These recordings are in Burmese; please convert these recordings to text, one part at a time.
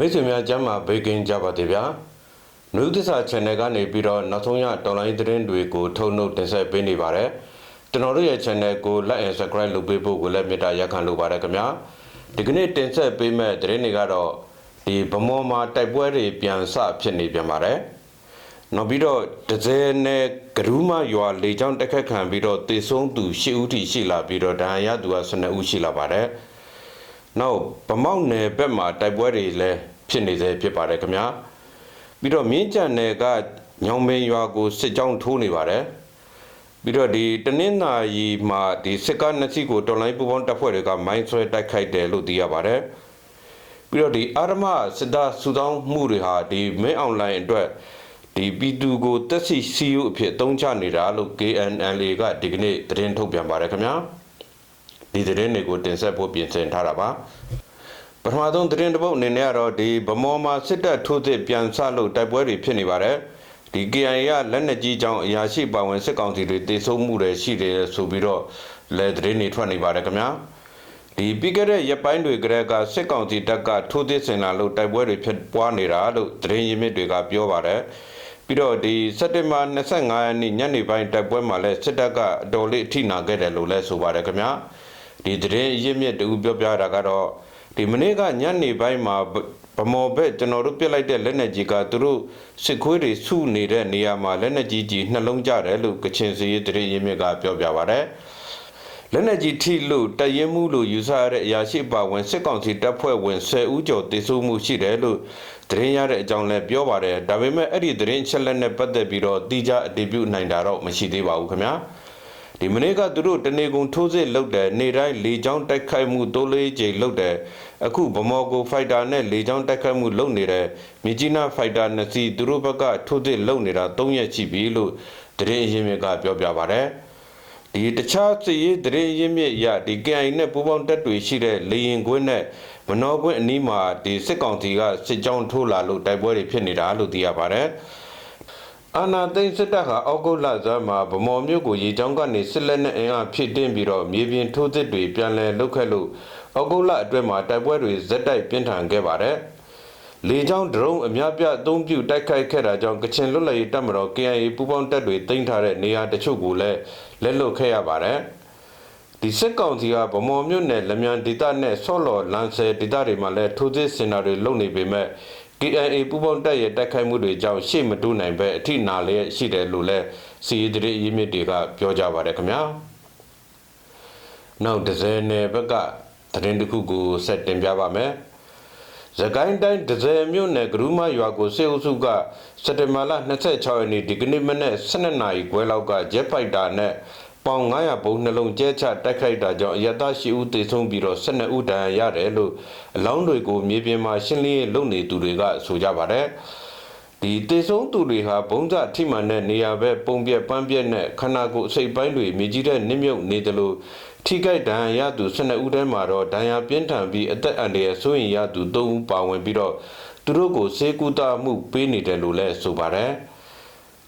မိတ်ဆွေများကျမ်းမာဘေးကင်းကြပါသေးဗျာနုသစ္စာ channel ကနေပြီးတော့နောက်ဆုံးရတော်လိုင်းသတင်းတွေကိုထုတ်နှုတ်တင်ဆက်ပေးနေပါတယ်ကျွန်တော်တို့ရဲ့ channel ကို like and subscribe လုပ်ပေးဖို့ကိုလည်းမေတ္တာရက်ခံလိုပါတယ်ခင်ဗျာဒီကနေ့တင်ဆက်ပေးမဲ့သတင်းတွေကတော့ဒီဗမော်မှာတိုက်ပွဲတွေပြန်ဆဖြစ်နေပြန်ပါတယ်နောက်ပြီးတော့ဒဇယ်နဲ့ဂရူးမရွာလေကြောင်းတက်ခတ်ခံပြီးတော့တေဆုံးသူ၈ဦးထိရှိလာပြီးတော့ဒဏ်ရာရသူက12ဦးရှိလာပါတယ်။ နောက်ဗမောက်နယ်ဘက်မှာတိုက်ပွဲတွေလည်းဖြစ်နေသေးဖြစ်ပါတယ်ခင်ဗျာ။ပြီးတော့မြင်းကြံနယ်ကညောင်မင်းရွာကိုစစ်ကြောင်းထိုးနေပါတယ်။ပြီးတော့ဒီတနင်္သာရီမှာဒီစစ်ကားနှစ်စီးကိုတော်လိုင်းပူပေါင်းတပ်ဖွဲ့တွေကမိုင်းဆွဲတိုက်ခိုက်တယ်လို့သိရပါတယ်။ပြီးတော့ဒီအာရမစစ်သားစုဆောင်းမှုတွေဟာဒီမင်းအွန်လိုင်းအတွက်ဒီ P2 ကိုတက်စီ CU အဖြစ်အသုံးချနေတာလို့ KNLA ကဒီကနေ့သတင်းထုတ်ပြန်ပါတယ်ခင်ဗျာ ဒီသတင်းတွေကိုတင်ဆက်ဖို့ပြင်ဆင်ထားတာပါပထမဆုံးသတင်းတစ်ပုဒ်အနေနဲ့ကတော့ဒီဗမော်မှာစစ်တပ်ထိုးသစ်ပြန်ဆလို့တိုက်ပွဲတွေဖြစ်နေပါတယ်ဒီ KIA ကလက်နက်ကြီးကြောင့်အရာရှိပါဝင်စစ်ကောင်စီတွေတေဆုံးမှုတွေရှိတယ်ဆိုပြီးတော့လက်သတင်းတွေထွက်နေပါတယ်ခင်ဗျာဒီပြီးခဲ့တဲ့ရက်ပိုင်းတွေကလေးကစစ်ကောင်စီတပ်ကထိုးသစ်ဆင်လာလို့တိုက်ပွဲတွေဖြစ်ပွားနေတာလို့သတင်းရင်းမြစ်တွေကပြောပါတယ်ပြီးတော့ဒီစက်တင်ဘာ25ရက်နေ့ညနေပိုင်းတိုက်ပွဲမှာလည်းစစ်တပ်ကအတော်လေးအထိနာခဲ့တယ်လို့လည်းဆိုပါတယ်ခင်ဗျာ ဒီသတင်းရင်းမြစ်တူပြောပြတာကတော့ဒီမနေ့ကညနေပိုင်းမှာဗမော်ဘက်ကျွန်တော်တို့ပြစ်လိုက်တဲ့လက်နက်ကြီးကသူတို့စစ်ခွေးတွေစုနေတဲ့နေရာမှာလက်နက်ကြီးကြီးနှလုံးကြတယ်လို့ကချင်စီရေးသတင်းရင်းမြစ်ကပြောပြပါတယ်လက်နက်ကြီးထိလို့တရင်မှုလို့ယူဆရတဲ့အရာရှိပါဝင်စစ်ကောင်စီတပ်ဖွဲ့ဝင်10ဦးကျော်တေဆုံးမှုရှိတယ်လို့သတင်းရတဲ့အကြောင်းလည်းပြောပါတယ်ဒါပေမဲ့အဲ့ဒီသတင်းချက်လက်နဲ့ပတ်သက်ပြီးတော့တိကျအတည်ပြုနိုင်တာတော့မရှိသေးပါဘူးခင်ဗျာ ဒီမနေ့ကသူတို့တနေကုန်ထိုးစစ်လုပ်တယ်နေတိုင်းလေကြောင်းတိုက်ခိုက်မှုတိုးလေးကြိမ်လုပ်တယ်အခုဗမော်ကိုဖိုက်တာနဲ့လေကြောင်းတိုက်ခိုက်မှုလုပ်နေတယ်မြကြီးနားဖိုက်တာနှစ်စီးသူတို့ဘက်ကထိုးစစ်လုပ်နေတာ၃ရက်ရှိပြီလို့သတင်းအရင်းမြစ်ကပြောပြပါတယ်ဒီတခြားစစ်ရေးသတင်းရင်းမြစ်ရဒီ KI နဲ့ပူးပေါင်းတပ်တွေရှိတဲ့လေရင်ကွင်းနဲ့မနောကွင်းအနီးမှာဒီစစ်ကောင်စီကစစ်ကြောင်းထိုးလာလို့တိုက်ပွဲတွေဖြစ်နေတာလို့သိရပါတယ်။ အာနာသိန်းစစ်တပ်ဟာအောက်ဂုတ်လဇာမှာဗမော်မြို့ကိုရေကြောင်းကနေစစ်လက်နဲ့အင်အားဖြစ်တင်းပြီးတော့မြေပြင်ထိုးစစ်တွေပြန်လည်လုပ်ခဲ့လို့အောက်ဂုတ်လအတွင်းမှာတိုက်ပွဲတွေဇက်တိုက်ပြင်းထန်ခဲ့ပါတယ်။လေကြောင်းဒရုန်းအများပြအသုံးပြုတိုက်ခိုက်ခဲ့တာကြောင့်ကချင်လွတ်လပ်ရေးတပ်မတော် KIA ပူးပေါင်းတပ်တွေတင်ထားတဲ့နေရာတချို့ကိုလည်းလက်လွတ်ခဲ့ရပါတယ်။ဒီစစ်ကောင်စီကဗမော်မြို့နယ်လမြန်ဒေသနဲ့ဆော့လော်လန်ဆယ်ဒေသတွေမှာလည်းထိုးစစ်စင်တာတွေလုပ်နေပေမဲ့ KIA ပူပေါင်းတပ်ရဲ့တိုက်ခိုက်မှုတွေကြောင့်ရှေ့မတိုးနိုင်ပဲအထိနာလျက်ရှိတယ်လို့လည်းစီးရီးတွေအရေးမြစ်တွေကပြောကြပါတယ်ခင်ဗျာနောက်ဒဇယ်နယ်ဘက်ကသတင်းတစ်ခုကိုဆက်တင်ပြပါမယ်ရကိုင်းတိုင်းဒဇယ်မြို့နယ်ဂရုမရွာကိုစေအုပ်စုကစက်တင်ဘာလ26ရက်နေ့ဒီကနေ့မနေ့12နာရီခွဲလောက်ကဂျက်ဖိုက်တာနဲ့ ပေါင်900ဘုံနှလုံးကျဲချတိုက်ခိုက်တာကြောင့်အရတရှိဦးသေဆုံးပြီးတော့12ဦးဒဏ်ရာရတယ်လို့အလောင်းတွေကိုမြေပြင်မှာရှင်းလင်းရေးလုပ်နေသူတွေကဆိုကြပါတယ်ဒီတေဆုံးသူတွေဟာဘုံစထိမှန်တဲ့နေရာပဲပုံပြက်ပန်းပြက်နဲ့ခန္ဓာကိုယ်အစိပ်ပိုင်းတွေမြေကြီးတဲ့နစ်မြုပ်နေတယ်လို့ထိခိုက်ဒဏ်ရာရသူ12ဦးထဲမှာတော့ဒဏ်ရာပြင်းထန်ပြီးအသက်အန္တရာယ်ဆိုရင်ရသူ3ဦးပါဝင်ပြီးတော့သူတို့ကိုစေကူတာမှုပေးနေတယ်လို့လည်းဆိုပါတယ်။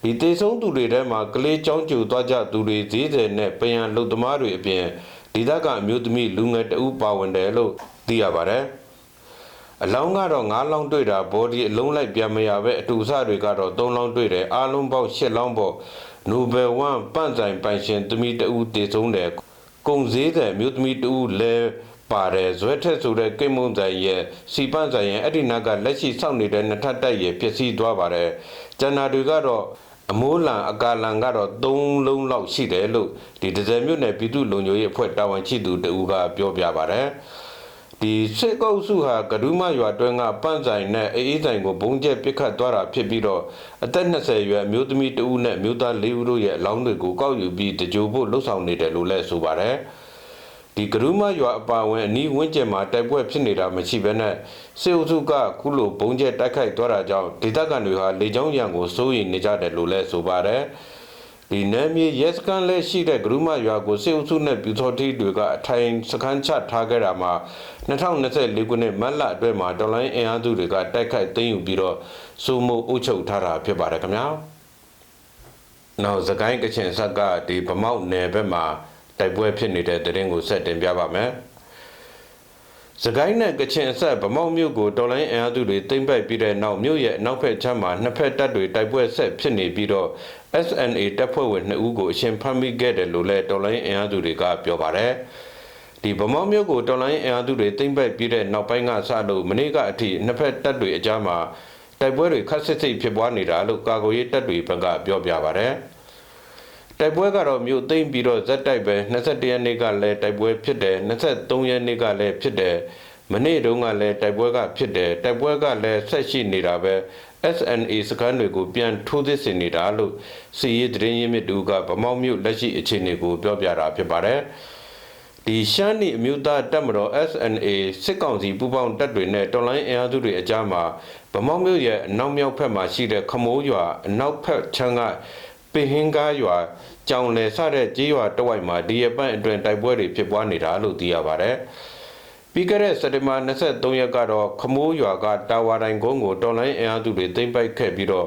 ဒီတေဆုံးသူတွေထဲမှာကလေးចောင်းကျူသွားကြသူတွေဈေးတယ်နဲ့ပယံလုတ်သမားတွေအပြင်ဒီဒကအမျိုးသမီးလူငယ်တဦးပါဝင်တယ်လို့သိရပါတယ်အလောင်းကတော့9လောင်းတွေ့တာဘောဒီအလုံးလိုက်ပြန်မရပဲအတူစတွေကတော့3လောင်းတွေ့တယ်အားလုံးပေါက်10လောင်းပေါ့နိုဘယ်1ပန့်ဆိုင်ပိုင်ရှင်သမီးတဦးတည်ဆုံးတယ်ကုံဈေးတယ်မြို့သမီးတဦးလဲပါတယ်ဇွဲထက်ဆိုတဲ့ကိတ်မုံဆိုင်ရဲ့စီပန့်ဆိုင်ရဲ့အဲ့ဒီနောက်ကလက်ရှိစောင့်နေတဲ့နှစ်ထပ်တိုက်ရဲ့ပျက်စီးသွားပါတယ်ကျန်တာတွေကတော့ အမိုးလံအကာလံကတော့3လုံးလောက်ရှိတယ်လို့ဒီဒဇယ်မြို့နယ်ပြည်သူ့လုံခြုံရေးအဖွဲ့တာဝန်ရှိသူတဦးကပြောပြပါတယ်ဒီစစ်ကောက်စုဟာကဒူးမရွာတွင်းကပန့်ဆိုင်နဲ့အေးအေးဆိုင်ကိုဘုံကျက်ပစ်ခတ်သွားတာဖြစ်ပြီးတော့အသက်20ရွယ်အမျိုးသမီးတဦးနဲ့အမျိုးသား၄ဦးတို့ရဲ့အလောင်းတွေကိုကောက်ယူပြီးတကြိုဖို့လှုပ်ဆောင်နေတယ်လို့လည်းဆိုပါတယ်။ ဒီကရူးမရွာအပါဝင်အနီးဝန်းကျင်မှာတိုက်ပွဲဖြစ်နေတာမရှိဘဲနဲ့စေအုပ်စုကခုလိုဘုံကျဲတိုက်ခိုက်သွားတာကြောင့်ဒေသခံတွေဟာလေကြောင်းရန်ကိုစိုးရိမ်နေကြတယ်လို့လည်းဆိုပါတယ်ဒီနယ်မြေရဲစခန်းလည်းရှိတဲ့ဂရုမရွာကိုစေအုပ်စုနဲ့ပြူစောတိတွေကအထိုင်စခန်းချထားခဲ့တာမှာ2024ခုနှစ်မတ်လအတွင်းမှာဒေါ်လာအင်အားစုတွေကတိုက်ခိုက်သိမ်းယူပြီးတော့စိုးမိုးအုပ်ချုပ်ထားတာဖြစ်ပါတယ်ခင်ဗျာနောက်သကိုင်းကချင်ဆက်ကဒီဗမောက်နယ်ဘက်မှာ တိုက်ပွဲဖြစ်နေတဲ့တရင်ကိုဆက်တင်ပြပါမယ်စကိုင်းနဲ့ကချင်အဆက်ဗမောက်မြို့ကိုတော်လိုင်းအင်အားစုတွေသိမ်းပိုက်ပြီးတဲ့နောက်မြို့ရဲ့အနောက်ဘက်ခြမ်းမှာနှစ်ဖက်တပ်တွေတိုက်ပွဲဆက်ဖြစ်နေပြီးတော့ SNA တပ်ဖွဲ့ဝင်2ဦးကိုအရှင်ဖမ်းမိခဲ့တယ်လို့လည်းတော်လိုင်းအင်အားစုတွေကပြောပါတယ်။ဒီဗမောက်မြို့ကိုတော်လိုင်းအင်အားစုတွေသိမ်းပိုက်ပြီးတဲ့နောက်ပိုင်းကစလို့မနေ့ကအထိနှစ်ဖက်တပ်တွေအကြားမှာတိုက်ပွဲတွေခက်ဆစ်ဆစ်ဖြစ်ပွားနေတာလို့ကာကွယ်ရေးတပ်တွေဘက်ကပြောပြပါတယ်။ တိုက်ပွဲကတော့မြို့သိမ်းပြီးတော့ဇက်တိုက်ပဲ21ရက်နေ့ကလည်းတိုက်ပွဲဖြစ်တယ်23ရက်နေ့ကလည်းဖြစ်တယ်မနေ့တုန်းကလည်းတိုက်ပွဲကဖြစ်တယ်တိုက်ပွဲကလည်းဆက်ရှိနေတာပဲ SNA စကန်တွေကိုပြန်ထိုးသစ်စင်နေတာလို့စီရေးသတင်းရင်းမြစ်တူကဗမောက်မြို့လက်ရှိအခြေအနေကိုပြောပြတာဖြစ်ပါတယ်ဒီရှမ်းနီအမျိုးသားတပ်မတော် SNA စစ်ကောင်စီပူးပေါင်းတပ်တွေနဲ့တော်လိုင်းအင်အားစုတွေအကြားမှာဗမောက်မြို့ရဲ့အနောက်မြောက်ဘက်မှာရှိတဲ့ခမိုးရွာအနောက်ဘက်ချမ်းက ပင်ဟင်းကားရွာကြောင်လယ်စတဲ့ကြေးရွာတဝိုက်မှာဒီရပတ်အတွင်းတိုက်ပွဲတွေဖြစ်ပွားနေတာလို့သိရပါတယ်။ပြီးခဲ့တဲ့စက်တင်ဘာ23ရက်ကတော့ခမိုးရွာကတာဝါတိုင်ကုန်းကိုတော်လိုင်းအင်အားစုတွေသိမ်းပိုက်ခဲ့ပြီးတော့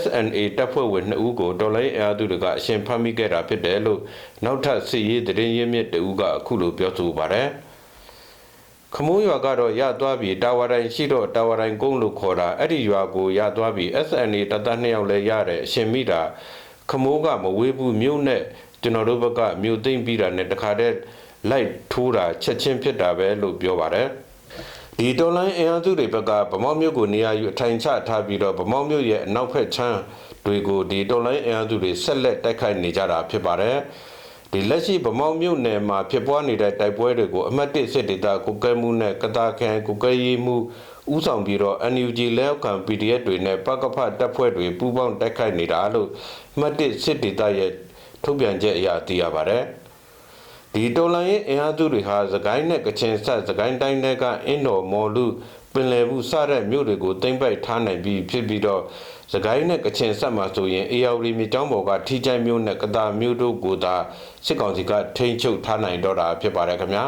SNA တပ်ဖွဲ့ဝင်2ဦးကိုတော်လိုင်းအင်အားစုတွေကအရှင်ဖမ်းမိခဲ့တာဖြစ်တယ်လို့နောက်ထပ်စစ်ရေးသတင်းရင်းမြစ်တဦးကအခုလိုပြောဆိုပါတယ်။ခမိုးရွာကတော့ရသွားပြီးတာဝါတိုင်ရှိတော့တာဝါတိုင်ကုန်းလို့ခေါ်တာအဲ့ဒီရွာကိုရသွားပြီး SNA တပ်သား2ယောက်လည်းရတယ်အရှင်မိတာ ခမိုးကမဝေးဘူးမြို့နဲ့ကျွန်တော်တို့ဘက်ကမြို့သိမ့်ပြီးတာနဲ့တခါတည်းလိုက်ထိုးတာချက်ချင်းဖြစ်တာပဲလို့ပြောပါတယ်ဒီတော်လိုင်းအင်အားစုတွေဘက်ကဗမောက်မြို့ကိုနေရာယူအထိုင်ချထားပြီးတော့ဗမောက်မြို့ရဲ့အနောက်ဘက်ချမ်းတွေကိုဒီတော်လိုင်းအင်အားစုတွေဆက်လက်တိုက်ခိုက်နေကြတာဖြစ်ပါတယ်ဒီလက်ရှိဗမောက်မြို့နယ်မှာဖြစ်ပွားနေတဲ့တိုက်ပွဲတွေကိုအမှတ်၁စစ်ဒေသကိုကဲမှုနဲ့ကတာခန်ကိုကဲရေးမှု ဥဆောင်ပြီးတော့ NUG လက်ခံ PDF တွေနဲ့ပကဖတပ်ဖွဲ့တွေပူးပေါင်းတိုက်ခိုက်နေတာလို့အမှတ်၁စစ်ဒေသရဲ့ထုတ်ပြန်ချက်အရသိရပါတယ်ဒီတော်လိုင်းရဲ့အင်အားစုတွေဟာသခိုင်းနဲ့ကချင်ဆက်သခိုင်းတိုင်းတွေကအင်းတော်မော်လူပင်လယ်ဘူးစတဲ့မြို့တွေကိုတင်ပိုက်ထားနိုင်ပြီးဖြစ်ပြီးတော့သခိုင်းနဲ့ကချင်ဆက်မှာဆိုရင်အေယာဝတီမြေကျောင်းပေါ်ကထီချိုင်မြို့နဲ့ကတာမြို့တို့ကိုသာစစ်ကောင်စီကထိန်းချုပ်ထားနိုင်တော့တာဖြစ်ပါတယ်ခင်ဗျာ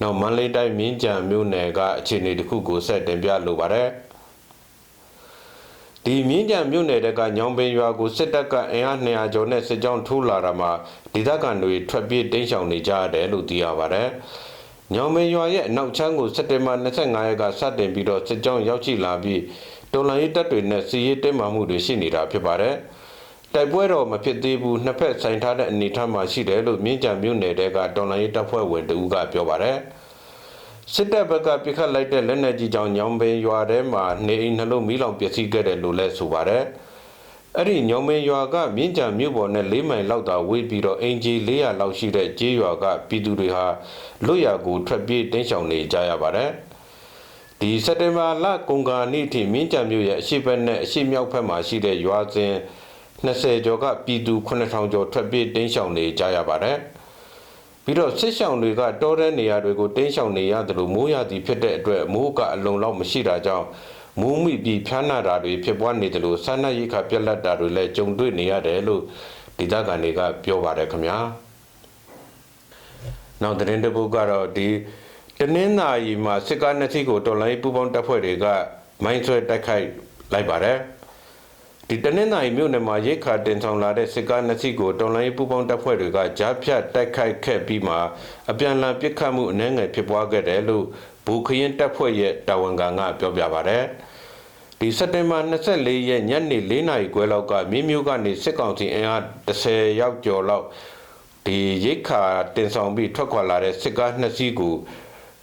နောက်မန္တလေးတိုင်းမြင်းကြံမြို့နယ်ကအခြေအနေတစ်ခုကိုဆက်တင်ပြလိုပါတယ်ဒီမြင်းကြံမြို့နယ်တကညောင်ပင်ရွာကိုစစ်တပ်ကအင်အား200ကျော်နဲ့စစ်ကြောင်းထိုးလာတာမှာဒေသခံတွေထွက်ပြေးတိမ်းရှောင်နေကြရတယ်လို့သိရပါတယ်။ညောင်ပင်ရွာရဲ့အနောက်ချမ်းကိုစက်တင်ဘာ25ရက်ကစတင်ပြီးတော့စစ်ကြောင်းရောက်ရှိလာပြီးတော်လိုင်းရေးတပ်တွေနဲ့စီရေးတင်းမာမှုတွေရှိနေတာဖြစ်ပါတယ်။ တိုက်ပွဲတော့မဖြစ်သေးဘူးနှစ်ဖက်ဆိုင်ထားတဲ့အနေအထားမှာရှိတယ်လို့မြင်းကြံမြို့နယ်တဲကတော်လိုင်းရေးတပ်ဖွဲ့ဝင်တဦးကပြောပါတယ်။စစ်တပ်ဘက်ကပြစ်ခတ်လိုက်တဲ့လက်နက်ကြီးကြောင့်ညောင်ပင်ရွာထဲမှာနေအိမ်နှလုံးမီးလောင်ပျက်စီးခဲ့တယ်လို့လည်းဆိုပါတယ်။အဲ့ဒီညောင်ပင်ရွာကမြင်းကြံမြို့ပေါ်နဲ့၄မိုင်လောက်သာဝေးပြီးတော့အင်ဂျီ400လောက်ရှိတဲ့ကျေးရွာကပြည်သူတွေဟာလွတ်ရာကိုထွက်ပြေးတင်းရှောင်နေကြရပါတယ်။ဒီစက်တင်ဘာလကုန်ကာနေ့ထိမြင်းကြံမြို့ရဲ့အရှိတ်ဘက်နဲ့အရှိတ်မြောက်ဘက်မှာရှိတဲ့ရွာစဉ် 20ကျော်ကပြည်သူ9000ကျော်ထွက်ပြေးတင်းရှောင်နေကြရပါတယ်။ပြီးတော့စစ်ဆောင်တွေကတောတဲ့နေရာတွေကိုတင်းရှောင်နေရတယ်လို့မိုးရသည်ဖြစ်တဲ့အတွက်မိုးကအလုံလောက်မရှိတာကြောင့်မိုးမိပြီးဖျားနာတာတွေဖြစ်ပွားနေတယ်လို့ဆန္ဒရိခပြက်လက်တာတွေလည်းကြုံတွေ့နေရတယ်လို့ဒေသခံတွေကပြောပါတယ်ခင်ဗျာနောက်သတင်းတပုတ်ကတော့ဒီတနင်္သာရီမှာစစ်ကားနှစ်စီးကိုတော်လိုင်းပူပေါင်းတပ်ဖွဲ့တွေကမိုင်းဆွဲတိုက်ခိုက်လိုက်ပါတယ် ဒီတနင်္သာရီမြို့နယ်မှာရိတ်ခါတင်ဆောင်လာတဲ့စစ်ကားနှစ်စီးကိုတော်လိုင်းပူပေါင်းတပ်ဖွဲ့တွေကကြားဖြတ်တိုက်ခိုက်ခဲ့ပြီးမှအပြန်အလှန်ပစ်ခတ်မှုအနှဲငယ်ဖြစ်ပွားခဲ့တယ်လို့ဘူခရင်တပ်ဖွဲ့ရဲ့တာဝန်ခံကပြောပြပါဗျ။ဒီစက်တင်ဘာ24ရက်ညနေ4နာရီခွဲလောက်ကမြင်းမျိုးကနေစစ်ကောင်စီအင်အား10ရောက်ကျော်လောက်ဒီရိတ်ခါတင်ဆောင်ပြီးထွက်ခွာလာတဲ့စစ်ကားနှစ်စီးကို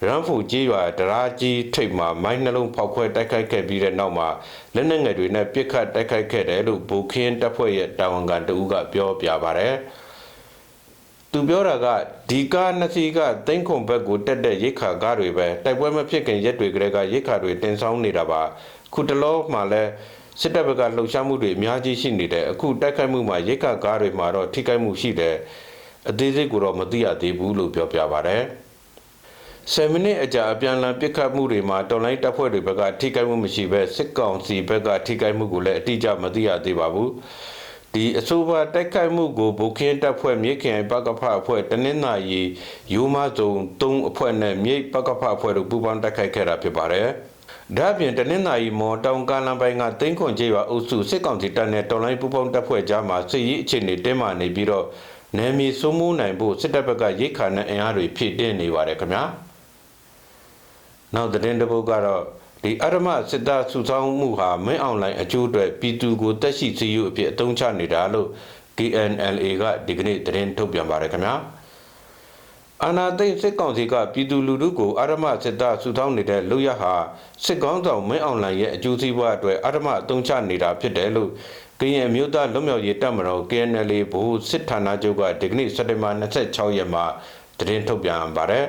ရန်ဖူကြီးရွာဒရာကြီးထိပ်မှာမိုင်းနှလုံးဖောက်ခွဲတိုက်ခိုက်ခဲ့ပြီးတဲ့နောက်မှာလက်နက်ငယ်တွေနဲ့ပစ်ခတ်တိုက်ခိုက်ခဲ့တယ်လို့ဘူခင်းတပ်ဖွဲ့ရဲ့တာဝန်ခံတဦးကပြောပြပါဗျ။သူပြောတာကဒီကားနှစ်စီးကတိမ့်ခုံဘက်ကိုတက်တဲ့ရိတ်ခါကားတွေပဲတိုက်ပွဲမဖြစ်ခင်ရက်တွေကလေးကရိတ်ခါတွေတင်ဆောင်နေတာပါခုတလောမှလည်းစစ်တပ်ဘက်ကလှုပ်ရှားမှုတွေအများကြီးရှိနေတယ်အခုတိုက်ခိုက်မှုမှာရိတ်ခါကားတွေမှာတော့ထိခိုက်မှုရှိတယ်အသေးစိတ်ကိုတော့မသိရသေးဘူးလို့ပြောပြပါဗျ။ 10မိနစ်အကြာအပြန်အလှန်ပစ်ခတ်မှုတွေမှာတော်လိုင်းတပ်ဖွဲ့တွေဘက်ကထိခိုက်မှုမရှိဘဲစစ်ကောင်စီဘက်ကထိခိုက်မှုကိုလည်းအတိအကျမသိရသေးပါဘူးဒီအဆိုပါတိုက်ခိုက်မှုကိုဗိုလ်ခင်းတပ်ဖွဲ့မြေခင်ပကဖအဖွဲ့တနင်္သာရီယူမစုံ3အဖွဲ့နဲ့မြိတ်ပကဖအဖွဲ့တို့ပူးပေါင်းတိုက်ခိုက်ခဲ့တာဖြစ်ပါတယ်ဒါ့အပြင်တနင်္သာရီမော်တောင်ကားလမ်းပိုင်းကသိန်းခွန်ကျေးရွာအုပ်စုစစ်ကောင်စီတပ်နဲ့တော်လိုင်းပူးပေါင်းတပ်ဖွဲ့ကြားမှာစစ်ရေးအခြေအနေတင်းမာနေပြီးတော့နယ်မြေစိုးမိုးနိုင်ဖို့စစ်တပ်ဘက်ကရိတ်ခါနဲ့အင်အားတွေဖြည့်တင်းနေပါတယ်ခင်ဗျာ။ နောက်သတင်းတစ်ပုဒ်ကတော့ဒီအရမစစ်သားစုဆောင်းမှုဟာမင်းအွန်လိုင်းအကျိုးအတွက်ပြည်သူကိုတက်ရှိစီယူအဖြစ်အသုံးချနေတာလို့ DNLA ကဒီကနေ့သတင်းထုတ်ပြန်ပါတယ်ခင်ဗျာအာနာသိန်းစစ်ကောင်စီကပြည်သူလူထုကိုအရမစစ်သားစုဆောင်းနေတဲ့လူရဟာစစ်ကောင်းဆောင်မင်းအွန်လိုင်းရဲ့အကျိုးစီးပွားအတွက်အရမအသုံးချနေတာဖြစ်တယ်လို့ကရင်အမျိုးသားလွတ်မြောက်ရေးတပ်မတော် KNL ဘို့စစ်ဌာနချုပ်ကဒီကနေ့စက်တင်ဘာ26ရက်မှာသတင်းထုတ်ပြန်ပါတယ်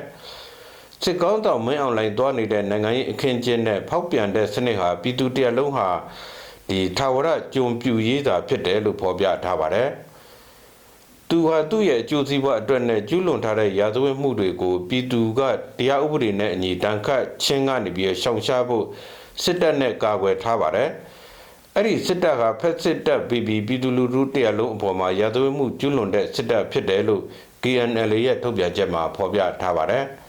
စစ်ကောင်းဆောင်မင်းအွန်လိုင်းသွားနေတဲ့နိုင်ငံရေးအခင်းကျင်းနဲ့ဖောက်ပြန်တဲ့စနစ်ဟာပြည်သူတရလုံးဟာဒီထာဝရကြုံပြူရေးတာဖြစ်တယ်လို့ဖော်ပြထားပါတယ်သူဟာသူ့ရဲ့အကျိုးစီးပွားအတွက်နဲ့ကျူးလွန်ထားတဲ့ရာဇဝတ်မှုတွေကိုပြည်သူကတရားဥပဒေနဲ့အညီတန်ခတ်ချင်းကနေပြီးရှောင်ရှားဖို့စစ်တပ်နဲ့ကာကွယ်ထားပါတယ်။အဲ့ဒီစစ်တပ်ကဖက်စစ်တပ်ပြည်ပြည်ပြည်သူလူထုတရားလုံးအပေါ်မှာရာဇဝတ်မှုကျူးလွန်တဲ့စစ်တပ်ဖြစ်တယ်လို့ KNL ရဲ့ထုတ်ပြန်ချက်မှာဖော်ပြထားပါတယ်။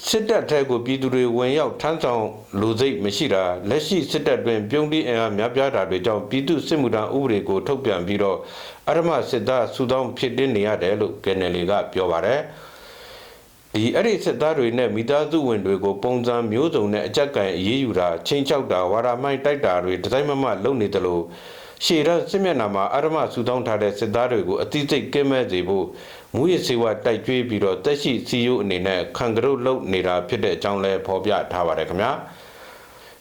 စစ်တပ်ထဲကိုပြည်သူတွေဝင်ရောက်ထမ်းဆောင်လူစိတ်မရှိတာလက်ရှိစစ်တပ်တွင်ပြုံးတိအင်အားများပြားတာတွေကြောင့်ပြည်သူစစ်မှုထမ်းဥပဒေကိုထုတ်ပြန်ပြီးတော့အရမစစ်သားစုတောင်းဖြစ်တင်နေရတယ်လို့ KNL ကပြောပါတယ်ဒီအဲ့ဒီစစ်သားတွေနဲ့မိသားစုဝင်တွေကိုပုံစံမျိုးစုံနဲ့အကြက်ကံအေးအေးယူတာချင်းချောက်တာဝါရမိုင်းတိုက်တာတွေဒီတိုင်းမမလုပ်နေတယ်လို့ရှေ့ရစစ်မျက်နှာမှာအာရမဆူတောင်းထားတဲ့စစ်သားတွေကိုအသိစိတ်ကင်းမဲ့စေဖို့ မူရစေဝတိုက်ကျွေးပြီးတော့တက်ရှိစီယိုအနေနဲ့ခံကရုတ်လုပ်နေတာဖြစ်တဲ့အကြောင်းလဲဖော်ပြထားပါတယ်ခင်ဗျာ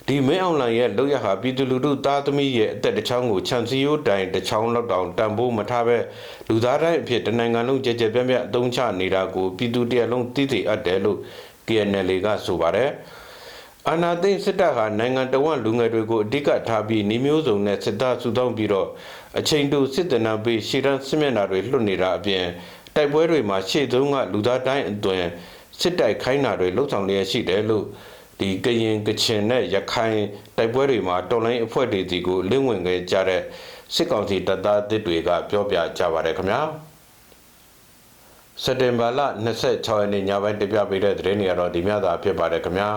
ဒီမင်းအွန်လိုင်းရဲ့လောက်ရဟာပြည်သူလူထုသားသမီးရဲ့အသက်တစ်ချောင်းကိုခြံစည်းရိုးတိုင်တစ်ချောင်းလောက်တောင်တန်ဖိုးမထားပဲလူသားတိုင်းအဖြစ်တနိုင်ငံလုံးကြဲကြဲပြန့်ပြန့်အသုံးချနေတာကိုပြည်သူတရလုံးသိသိအပ်တယ်လို့ KNL ကဆိုပါတယ်အာနာသိန်းစစ်တပ်ဟာနိုင်ငံတော်ဝန်လူငယ်တွေကိုအဓိကထားပြီးနှီးမျိုးစုံနဲ့စစ်သားစုတောင်းပြီးတော့အချိန်တူစစ်တနံပေးရှေ့တန်းစစ်မျက်နှာတွေလွတ်နေတာအပြင် တိုက်ပွဲတွေမှာရှေ့ဆုံးကလူသားတိုင်းအသွင်စစ်တိုက်ခိုင်းတာတွေလှုပ်ဆောင်လျက်ရှိတယ်လို့ဒီကရင်ကချင်နဲ့ရခိုင်တိုက်ပွဲတွေမှာတော်လိုင်းအဖွဲ့တွေဒီကိုလင်းဝင်ခဲ့ကြတဲ့စစ်ကောင်စီတပ်သားတစ်တွေကပြောပြကြပါတယ်ခင်ဗျာစက်တင်ဘာလ26ရက်နေ့ညပိုင်းတပြပေးတဲ့သတင်းတွေကတော့ဒီမြတာဖြစ်ပါတယ်ခင်ဗျာ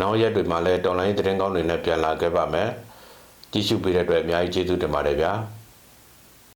နောက်ရက်တွေမှာလည်းတော်လိုင်းသတင်းကောင်းတွေနဲ့ပြန်လာခဲ့ပါမယ်ကြည့်ရှုပေးတဲ့အတွက်အများကြီးကျေးဇူးတင်ပါတယ်ဗျာ